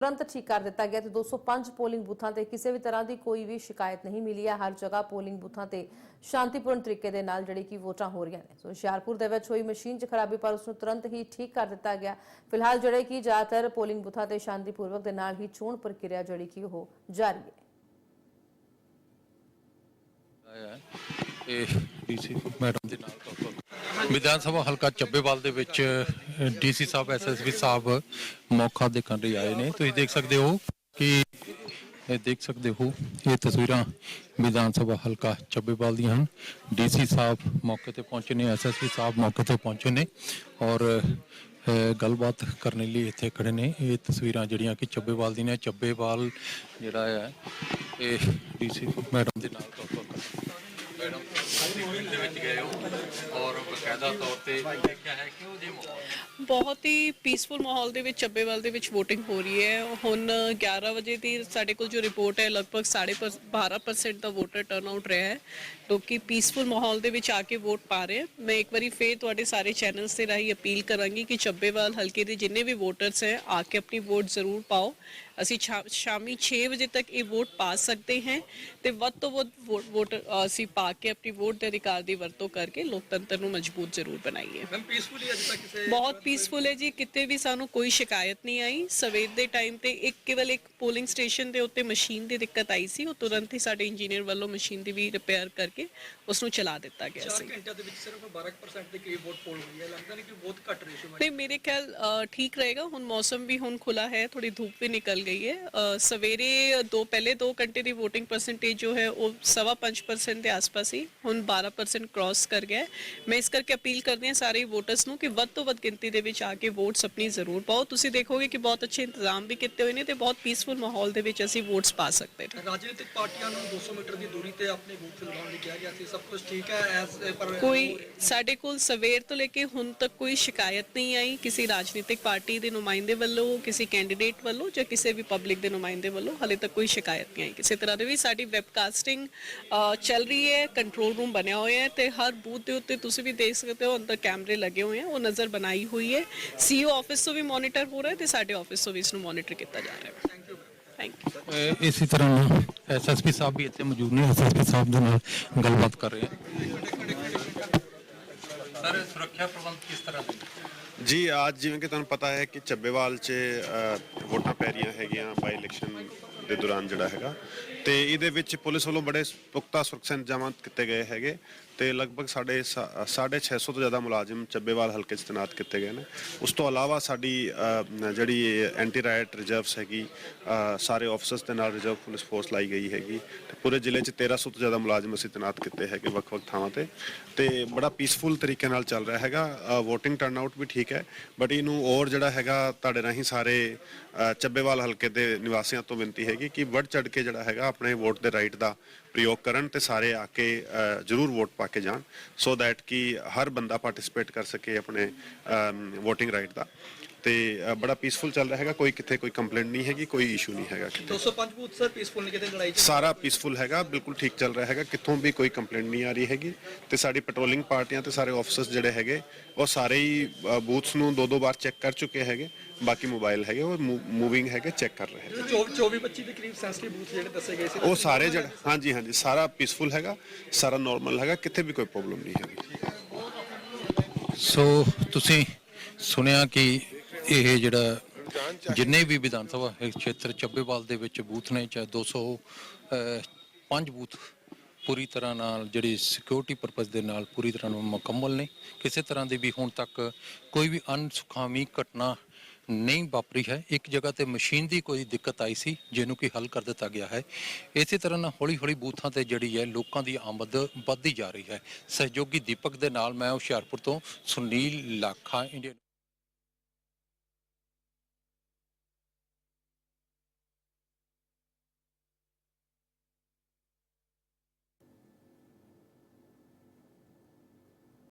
ਤੁਰੰਤ ਠੀਕ ਕਰ ਦਿੱਤਾ ਗਿਆ ਤੇ 205 ਪੋਲਿੰਗ ਬੂਥਾਂ ਤੇ ਕਿਸੇ ਵੀ ਤਰ੍ਹਾਂ ਦੀ ਕੋਈ ਵੀ ਸ਼ਿਕਾਇਤ ਨਹੀਂ ਮਿਲੀ ਹੈ। ਹਰ ਜਗ੍ਹਾ ਪੋਲਿੰਗ ਬੂਥਾਂ ਤੇ ਸ਼ਾਂਤੀਪੂਰਨ ਤਰੀਕੇ ਦੇ ਨਾਲ ਜਿਹੜੀ ਕਿ ਵੋਟਾਂ ਹੋ ਰਹੀਆਂ ਨੇ। ਸੋ ਹੁਸ਼ਿਆਰਪੁਰ ਦੇ ਵਿੱਚ ਹੋਈ ਮਸ਼ੀਨ 'ਚ ਖਰਾਬੀ, ਪਰ ਉਸ ਨੂੰ ਤੁਰੰਤ ਹੀ ਠੀਕ ਕਰ ਦਿੱਤਾ ਗਿਆ। ਫਿਲਹਾਲ ਜਿਹੜੇ ਕਿ ਜ਼ਿਆਦਾਤਰ ਪੋਲਿੰਗ ਬੂਥਾਂ ਤੇ ਸ਼ਾਂਤੀਪੂਰਵਕ ਦੇ ਨਾਲ ਹੀ ਚੋਣ ਪ੍ਰਕਿਰਿਆ ਜਿਹੜੀ ਕਿ ਉਹ ਜਾਰੀ ਹੈ। ਆਇਆ ਹੈ। ਇਹ ਡੀਸੀ ਮੈਡਮ ਦੇ ਨਾਲ ਵਿਧਾਨ ਸਭਾ ਹਲਕਾ ਚੱਬੇਵਾਲ ਦੇ ਵਿੱਚ ਡੀਸੀ ਸਾਹਿਬ ਐਸਐਸਪੀ ਸਾਹਿਬ ਮੌਕਾ ਦੇਖਣ ਲਈ ਆਏ ਨੇ। ਤੁਸੀਂ ਦੇਖ ਸਕਦੇ ਹੋ ਕਿ, ਇਹ ਦੇਖ ਸਕਦੇ ਹੋ, ਇਹ ਤਸਵੀਰਾਂ ਵਿਧਾਨ ਸਭਾ ਹਲਕਾ ਚੱਬੇਵਾਲ ਦੀਆਂ ਹਨ। ਡੀਸੀ ਸਾਹਿਬ ਮੌਕੇ ਤੇ ਪਹੁੰਚੇ ਨੇ ਐਸਐਸਪੀ ਸਾਹਿਬ ਮੌਕੇ ਤੇ ਪਹੁੰਚੇ ਨੇ ਔਰ ਗੱਲਬਾਤ ਕਰਨ ਲਈ ਇੱਥੇ ਖੜੇ ਨੇ। ਇਹ ਤਸਵੀਰਾਂ ਜਿਹੜੀਆਂ ਕਿ ਚੱਬੇਵਾਲ ਦੀਆਂ ਨੇ, ਚੱਬੇਵਾਲ ਜਿਹੜਾ ਹੈ, ਇਹ ਡੀਸੀ ਮੈਡਮ ਦੇ ਨਾਲ talk ਮੈਡਮ ਤੁਸੀਂ ਫੀਲਡ ਦੇ ਵਿੱਚ ਗਏ ਹੋ ਔਰ ਬਕਾਇਦਾ ਤੌਰ ਤੇ ਦੇਖਿਆ ਹੈ ਕਿ ਜੇ ਮਾਹੌਲ ਬਹੁਤ ਹੀ ਪੀਸਫੁਲ ਮਾਹੌਲ ਦੇ ਵਿੱਚ, ਚੱਬੇਵਾਲ ਦੇ ਵਿੱਚ VOTING ਹੋ ਰਹੀ ਹੈ। ਹੁਣ 11 ਵਜੇ ਦੀ ਸਾਡੇ ਕੋਲ ਜੋ ਰਿਪੋਰਟ ਹੈ, ਲਗਭਗ 12% ਦਾ ਵੋਟਰ ਟਰਨ ਟਰਨਆਊਟ ਰਿਹਾ ਹੈ। ਲੋਕੀ ਪੀਸਫੁਲ ਮਾਹੌਲ ਦੇ ਵਿੱਚ ਆ ਕੇ ਵੋਟ ਪਾ ਰਹੇ ਮੈਂ ਇੱਕ ਵਾਰੀ ਫੇਰ ਤੁਹਾਡੇ ਸਾਰੇ ਚੈਨਲਸ ਦੇ ਰਾਹੀਂ ਅਪੀਲ ਕਰਾਂਗੀ ਕਿ ਚੱਬੇਵਾਲ ਹਲਕੇ ਦੇ ਜਿੰਨੇ ਵੀ ਵੋਟਰਸ ਹੈ, ਆ ਕੇ ਆਪਣੀ ਵੋਟ ਜ਼ਰੂਰ ਪਾਓ। ਅਸੀਂ ਸ਼ਾਮੀ 6 ਵਜੇ ਤੱਕ ਇਹ ਵੋਟ ਪਾ ਸਕਦੇ ਹਾਂ ਤੇ ਵੱਧ ਤੋਂ ਵੱਧ ਵੋਟ ਅਸੀਂ ਪਾ ਕੇ ਆਪਣੀ ਵੋਟ ਦੇ ਅਧਿਕਾਰ ਦੀ ਵਰਤੋਂ ਕਰਕੇ ਲੋਕਤੰਤਰ ਨੂੰ ਮਜ਼ਬੂਤ ਜ਼ਰੂਰ ਬਣਾਈਏ। ਮੈਮ ਪੀਸਫੁਲੀ ਅੱਜ ਤੱਕ ਕਿਸੇ ਬਹੁਤ ਪੀਸਫੁਲ ਹੈ ਜੀ ਕਿਤੇ ਵੀ ਸਾਨੂੰ ਕੋਈ ਸ਼ਿਕਾਇਤ ਨਹੀਂ ਆਈ। ਸਵੇਰ ਦੇ ਟਾਈਮ ਤੇ ਇੱਕ ਕੇਵਲ ਇੱਕ ਪੋਲਿੰਗ ਸਟੇਸ਼ਨ ਦੇ ਉੱਤੇ ਮਸ਼ੀਨ ਦੀ ਦਿੱਕਤ ਆਈ ਸੀ ਉਹ ਤੁਰੰਤ ਹੀ ਸਾਡੇ ਇੰਜੀਨੀਅਰ ਵੱਲੋਂ ਮਸ਼ੀਨ ਦੀ ਵੀ ਰਿਪੇਅਰ ਕਰਕੇ ਉਸ ਨੂੰ ਚਲਾ ਦਿੱਤਾ ਗਿਆ 4 ਸੀ। ਘੰਟਿਆਂ ਦੇ ਵਿੱਚ ਸਿਰਫ 12% ਦੇ ਕਰੀਬ ਵੋਟ ਪੋਲ ਹੋਈ ਹੈ। ਲੱਗਦਾ ਨਹੀਂ ਕਿ ਬਹੁਤ ਘੱਟ ਰੇਸ਼ੋ ਹੈ ਨਹੀਂ ਮੇਰੇ ਖਿਆਲ ਠੀਕ ਰਹੇਗਾ। ਹੁਣ ਮੌਸਮ ਵੀ ਹੁਣ ਖੁੱਲਾ ਹੈ ਥੋੜੀ ਧੂਪ ਵੀ ਨਿਕਲ ਹੈ ਅ, ਸਵੇਰੇ ਦੋ ਪਹਿਲੇ 2 ਘੰਟੇ ਦੀ VOTING ਪਰਸੈਂਟੇਜ ਜੋ ਹੈ ਉਹ ਸਵਾ ਪੰਜ percent ਦੇ ਆਸ-ਪਾਸ ਹੀ ਹੁਣ 12% ਕ੍ਰਾਸ ਕਰ ਗਿਆ। ਮੈਂ ਇਸ ਕਰਕੇ ਅਪੀਲ ਕਰਦੀ ਹਾਂ ਸਾਰੇ ਵੋਟਰਸ ਨੂੰ ਕਿ ਵੱਧ ਤੋਂ ਵੱਧ ਗਿਣਤੀ ਦੇ ਵਿੱਚ ਆ ਕੇ ਵੋਟਸ ਆਪਣੀ ਜ਼ਰੂਰ ਪਾਓ ਤੁਸੀਂ ਦੇਖੋਗੇ ਕਿ ਬਹੁਤ ਅੱਛੇ ਇੰਤਜ਼ਾਮ ਵੀ ਕੀਤੇ ਹੋਏ ਨੇ ਤੇ ਬਹੁਤ ਪੀਸਫੁਲ ਮਾਹੌਲ ਦੇ ਵਿੱਚ ਅਸੀਂ ਵੋਟਸ ਪਾ ਸਕਦੇ ਹਾਂ ਰਾਜਨੀਤਿਕ ਪਾਰਟੀਆਂ ਨੂੰ 200 ਮੀਟਰ ਦੀ ਦੂਰੀ ਤੇ ਆਪਣੇ ਬੂਥ ਲਗਾਉਣ ਲਈ ਕਿਹਾ ਗਿਆ ਸੀ ਸਭ ਕੁਝ ਠੀਕ ਹੈ ਐਸ ਪਰ ਕੋਈ ਸਾਡੇ ਕੋਲ ਸਵੇਰ ਤੋਂ ਲੈ ਕੇ ਹੁਣ ਤੱਕ ਕੋਈ ਸ਼ਿਕਾਇਤ ਨਹੀਂ ਆਈ ਕਿਸੇ ਰਾਜਨੀਤਿਕ ਪਾਰਟੀ ਦੇ ਨੁਮਾਇੰਦੇ ਵੱਲੋਂ ਕਿਸੇ ਕੈਂਡੀਡੇਟ ਵੱਲੋਂ ਜਾਂ ਕਿਸੇ ਵੀ ਪਬਲਿਕ ਦੇ ਨੁਮਾਇੰਦੇ ਵੱਲੋਂ ਹਲੇ ਤੱਕ ਕੋਈ ਸ਼ਿਕਾਇਤ ਨਹੀਂ ਆਈ। ਕਿਸੇ ਤਰ੍ਹਾਂ ਦੀ ਵੀ ਸਾਡੀ ਵੈਬਕਾਸਟਿੰਗ ਚੱਲ ਰਹੀ ਹੈ ਕੰਟਰੋਲ ਰੂਮ ਬਣਿਆ ਹੋਇਆ ਹੈ ਤੇ ਹਰ ਬੂਥ ਦੇ ਉੱਤੇ ਤੁਸੀਂ ਵੀ ਦੇਖ ਸਕਦੇ ਹੋ ਅੰਦਰ ਕੈਮਰੇ ਲੱਗੇ ਹੋਏ ਆ ਉਹ ਨਜ਼ਰ ਬਣਾਈ ਹੋਈ ਹੈ। ਸੀਓ ਆਫਿਸ ਤੋਂ ਵੀ ਮੋਨੀਟਰ ਹੋ ਰਿਹਾ ਹੈ ਤੇ ਸਾਡੇ ਆਫਿਸ ਤੋਂ ਵੀ ਇਸ ਨੂੰ ਮੋਨੀਟਰ ਕੀਤਾ ਜਾ ਰਿਹਾ ਹੈ। ਥੈਂਕ ਯੂ ਅਹ ਇਸੇ ਤਰ੍ਹਾਂ ਐਸਐਸਪੀ ਸਾਹਿਬ ਵੀ ਇੱਥੇ ਮੌਜੂਦ ਨੇ ਐਸਐਸਪੀ ਸਾਹਿਬ ਦੇ ਨਾਲ ਗੱਲਬਾਤ ਕਰ ਰਹੇ ਹਾਂ ਸਰ ਸੁਰੱਖਿਆ ਪ੍ਰਬੰਧ ਕਿਸ ਤਰ੍ਹਾਂ ਦੇ ਜੀ ਅੱਜ ਜਿਵੇਂ ਕਿ ਤੁਹਾਨੂੰ ਪਤਾ ਹੈ ਕਿ ਚੱਬੇਵਾਲ 'ਚ ਅ, ਵੋਟਾਂ ਪੈ ਰਹੀਆਂ ਹੈਗੀਆਂ ਬਾਈ ਇਲੈਕਸ਼ਨ ਦੇ ਦੌਰਾਨ ਜਿਹੜਾ ਹੈਗਾ। ਤੇ ਇਹਦੇ ਵਿੱਚ ਪੁਲਿਸ ਵੱਲੋਂ ਬੜੇ ਪੁਖਤਾ ਸੁਰੱਖਿਆ ਇੰਤਜ਼ਾਮਾਂ ਕੀਤੇ ਗਏ ਹੈਗੇ। ਤੇ ਲਗਭਗ ਸਾਡੇ 650 ਤੋਂ ਜ਼ਿਆਦਾ ਮੁਲਾਜ਼ਮ ਚੱਬੇਵਾਲ ਹਲਕੇ 'ਚ ਤੈਨਾਤ ਕੀਤੇ ਗਏ ਨੇ। ਉਸ ਤੋਂ ਇਲਾਵਾ ਸਾਡੀ ਜਿਹੜੀ ਐਂਟੀ ਰਾਇਟ ਰਿਜ਼ਰਵਸ ਹੈਗੀ ਸਾਰੇ ਆਫਿਸਰਸ ਦੇ ਨਾਲ ਰਿਜ਼ਰਵ ਪੁਲਿਸ ਫੋਰਸ ਲਾਈ ਗਈ ਹੈਗੀ ਤੇ ਪੂਰੇ ਜ਼ਿਲ੍ਹੇ 'ਚ 1300 ਤੋਂ ਜ਼ਿਆਦਾ ਮੁਲਾਜ਼ਮ ਅਸੀਂ ਤੈਨਾਤ ਕੀਤੇ ਹੈਗੇ ਵੱਖ-ਵੱਖ ਥਾਵਾਂ ਤੇ। ਤੇ ਬੜਾ ਪੀਸਫੁਲ ਤਰੀਕੇ ਨਾਲ ਚੱਲ ਰਿਹਾ ਹੈਗਾ VOTING ਟਰਨਆਊਟ ਵੀ ਠੀਕ ਹੈ ਬਟ ਇਹਨੂੰ ਹੋਰ ਜਿਹੜਾ ਹੈਗਾ ਤੁਹਾਡੇ ਰਾਹੀਂ ਸਾਰੇ ਚੱਬੇਵਾਲ ਹਲਕੇ ਦੇ ਨਿਵਾਸੀਆਂ ਤੋਂ ਬੇਨਤੀ ਹੈਗੀ ਕਿ ਵੱਧ ਚੜ ਕੇ ਜਿਹੜਾ ਹੈਗਾ ਆਪਣੇ ਵੋਟ ਦੇ ਰਾਈਟ ਦਾ ਪ੍ਰਯੋਗ ਕਰਨ ਤੇ ਸਾਰੇ ਆ ਕੇ ਜ਼ਰੂਰ ਵੋਟ ਪਾ ਕੇ ਜਾਣ ਸੋ ਦੈਟ ਕਿ ਹਰ ਬੰਦਾ ਪਾਰਟਿਸਿਪੇਟ ਕਰ ਸਕੇ ਆਪਣੇ VOTING ਰਾਈਟ ਦਾ। ਤੇ ਬੜਾ ਪੀਸਫੁਲ ਚੱਲ ਰਿਹਾ ਹੈਗਾ। ਕੋਈ ਕਿਤੇ ਕੋਈ ਕੰਪਲੇਂਟ ਨਹੀਂ ਹੈਗੀ ਕੋਈ ਇਸ਼ੂ ਨਹੀਂ ਹੈਗਾ ਕਿਤੇ। 205 ਬੂਥ ਸਰ ਪੀਸਫੁਲ ਨਹੀਂ ਕਿਤੇ ਲੜਾਈ ਸਾਰਾ ਪੀਸਫੁਲ ਹੈਗਾ ਬਿਲਕੁਲ ਠੀਕ ਚੱਲ ਰਿਹਾ ਹੈਗਾ। ਕਿੱਥੋਂ ਵੀ ਕੋਈ ਕੰਪਲੇਂਟ ਨਹੀਂ ਆ ਰਹੀ ਹੈਗੀ। ਤੇ ਸਾਡੀ ਪੈਟਰੋਲਿੰਗ ਪਾਰਟੀਆਂ ਤੇ ਸਾਰੇ ਆਫਿਸਰਸ ਜਿਹੜੇ ਹੈਗੇ ਉਹ ਸਾਰੇ ਹੀ ਬੂਥਸ ਨੂੰ ਦੋ ਦੋ ਵਾਰ ਚੈੱਕ ਕਰ ਚੁੱਕੇ ਹੈਗੇ। ਬਾਕੀ ਮੋਬਾਈਲ ਹੈਗੇ ਉਹ ਮੂਵਿੰਗ ਹੈਗੇ ਚੈੱਕ ਕਰ ਰਹੇ ਹੈਗੇ। 24 24 25 ਦੇ ਕਰੀਬ ਸੈਂਸਿਟਿਵ ਬੂਥ ਜਿਹੜੇ ਦੱਸੇ ਗਏ ਸੀ ਉਹ ਸਾਰੇ ਜਿਹੜੇ ਹਾਂਜੀ ਹਾਂਜੀ ਸਾਰਾ ਪੀਸਫੁਲ ਹੈਗਾ ਸਾਰਾ ਨਾਰਮਲ ਹੈਗਾ ਕਿਤੇ ਵੀ ਕੋਈ ਪ੍ਰੋਬਲਮ ਨਹੀਂ ਹੈਗੀ। ਸੋ ਤੁਸੀਂ ਸੁਣਿਆ ਕਿ ਇਹ ਜਿਹੜਾ ਜਿੰਨੇ ਵੀ ਵਿਧਾਨ ਸਭਾ ਖੇਤਰ ਚੱਬੇਵਾਲ ਦੇ ਵਿੱਚ ਬੂਥ ਨੇ ਚਾਹੇ 200 ਅਹ, ਪੰਜ ਬੂਥ ਪੂਰੀ ਤਰ੍ਹਾਂ ਨਾਲ ਜਿਹੜੀ ਸਿਕਿਉਰਿਟੀ ਪਰਪਸ ਦੇ ਨਾਲ ਪੂਰੀ ਤਰ੍ਹਾਂ ਨਾਲ ਮੁਕੰਮਲ ਨੇ। ਕਿਸੇ ਤਰ੍ਹਾਂ ਦੀ ਵੀ ਹੁਣ ਤੱਕ ਕੋਈ ਵੀ ਅਨਸੁਖਾਵੀ ਘਟਨਾ ਨਹੀਂ ਵਾਪਰੀ ਹੈ। ਇੱਕ ਜਗ੍ਹਾ ਤੇ ਮਸ਼ੀਨ ਦੀ ਕੋਈ ਦਿੱਕਤ ਆਈ ਸੀ ਜਿਹਨੂੰ ਕਿ ਹੱਲ ਕਰ ਦਿੱਤਾ ਗਿਆ ਹੈ। ਇਸੇ ਤਰ੍ਹਾਂ ਨਾਲ ਹੌਲੀ ਹੌਲੀ ਬੂਥਾਂ ਤੇ ਜਿਹੜੀ ਹੈ ਲੋਕਾਂ ਦੀ ਆਮਦ ਵੱਧਦੀ ਜਾ ਰਹੀ ਹੈ। ਸਹਿਯੋਗੀ ਦੀਪਕ ਦੇ ਨਾਲ ਮੈਂ ਹੁਸ਼ਿਆਰਪੁਰ ਤੋਂ ਸੁਨੀਲ ਲਾਖਾ ਇੰਡੀਅਨ